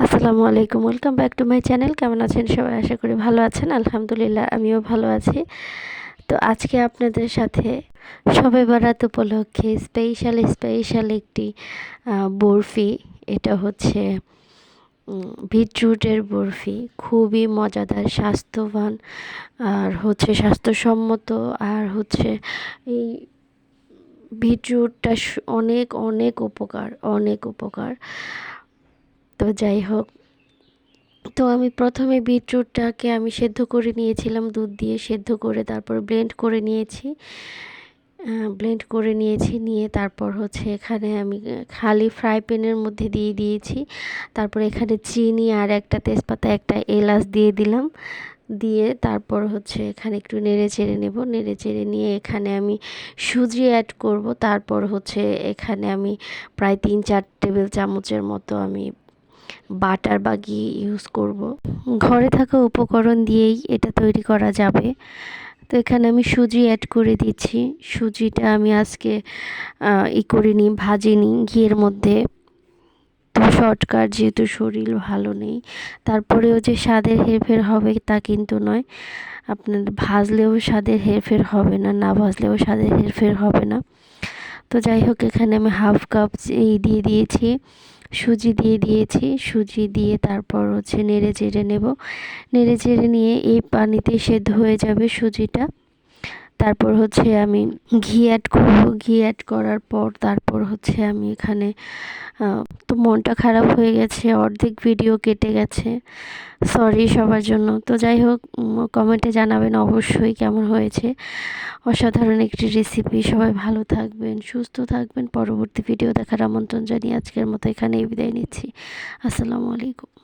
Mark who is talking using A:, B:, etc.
A: আসসালামু আলাইকুম welcome back to my channel কেমন আছেন সবাই? আশা করি ভালো আছেন। আলহামদুলিল্লাহ, আমিও ভালো আছি। তো আজকে আপনাদের সাথে সবে বারাত উপলক্ষে স্পেশাল স্পেশাল একটি বরফি। এটা হচ্ছে বিটরুটের বরফি। খুবই মজাদার, স্বাস্থ্যবান, আর হচ্ছে স্বাস্থ্যসম্মত, আর হচ্ছে এই বিটরুটটা অনেক অনেক উপকার অনেক উপকার। তো যাই হোক। তো আমি প্রথমে বিটরুটটাকে আমি সেদ্ধ করে নিয়েছিলাম, দুধ দিয়ে সেদ্ধ করে তারপর ব্লেন্ড করে নিয়েছি। ব্লেন্ড করে নিয়েছি, নিয়ে তারপর হচ্ছে এখানে আমি খালি ফ্রাই প্যানের মধ্যে দিয়ে দিয়েছি। তারপর এখানে চিনি আর একটা তেজপাতা, একটা এলাচ দিয়ে দিলাম। দিয়ে তারপর হচ্ছে এখানে একটু নেড়ে চেড়ে নেব। নেড়ে চেড়ে নিয়ে এখানে আমি সুজি অ্যাড করব। তারপর হচ্ছে এখানে আমি প্রায় তিন চার টেবিল চামচের মতো আমি বাটার বা ঘি ইউজ করব। ঘরে থাকা উপকরণ দিয়েই এটা তৈরি করা যাবে। তো এখানে আমি সুজি অ্যাড করে দিচ্ছি। সুজিটা আমি আজকে ই করিনি, ভাজিনি ঘিয়ের মধ্যে। তো শর্টকাট যেহেতু শরীর ভালো নেই, তারপরেও যে স্বাদের হেরফের হবে তা কিন্তু নয়। আপনার ভাজলেও স্বাদের হেরফের হবে না না ভাজলেও স্বাদের হেরফের হবে না। তো যাই হোক এখানে আমি হাফ কাপ এই দিয়ে দিয়েছি, সুজি দিয়ে দিয়েছি, সুজি দিয়ে তারপর হচ্ছে নেড়ে চেড়ে নেব। নেড়ে চেড়ে নিয়ে এই পানিতে সেদ্ধ হয়ে যাবে সুজিটা। তারপর হচ্ছে আমি ঘি অ্যাড করব। ঘি অ্যাড করার পর তারপর হচ্ছে আমি এখানে তো মনটা খারাপ হয়ে গেছে, অর্ধেক ভিডিও কেটে গেছে। সরি সবার জন্য। তো যাই হোক কমেন্টে জানাবেন অবশ্যই কেমন হয়েছে। অসাধারণ একটি রেসিপি সবাই ভালো থাকবেন, সুস্থ থাকবেন। পরবর্তী ভিডিও দেখার আমন্ত্রণ জানিয়ে আজকের মতো এখানেই বিদায় নিচ্ছি। আসসালামু আলাইকুম।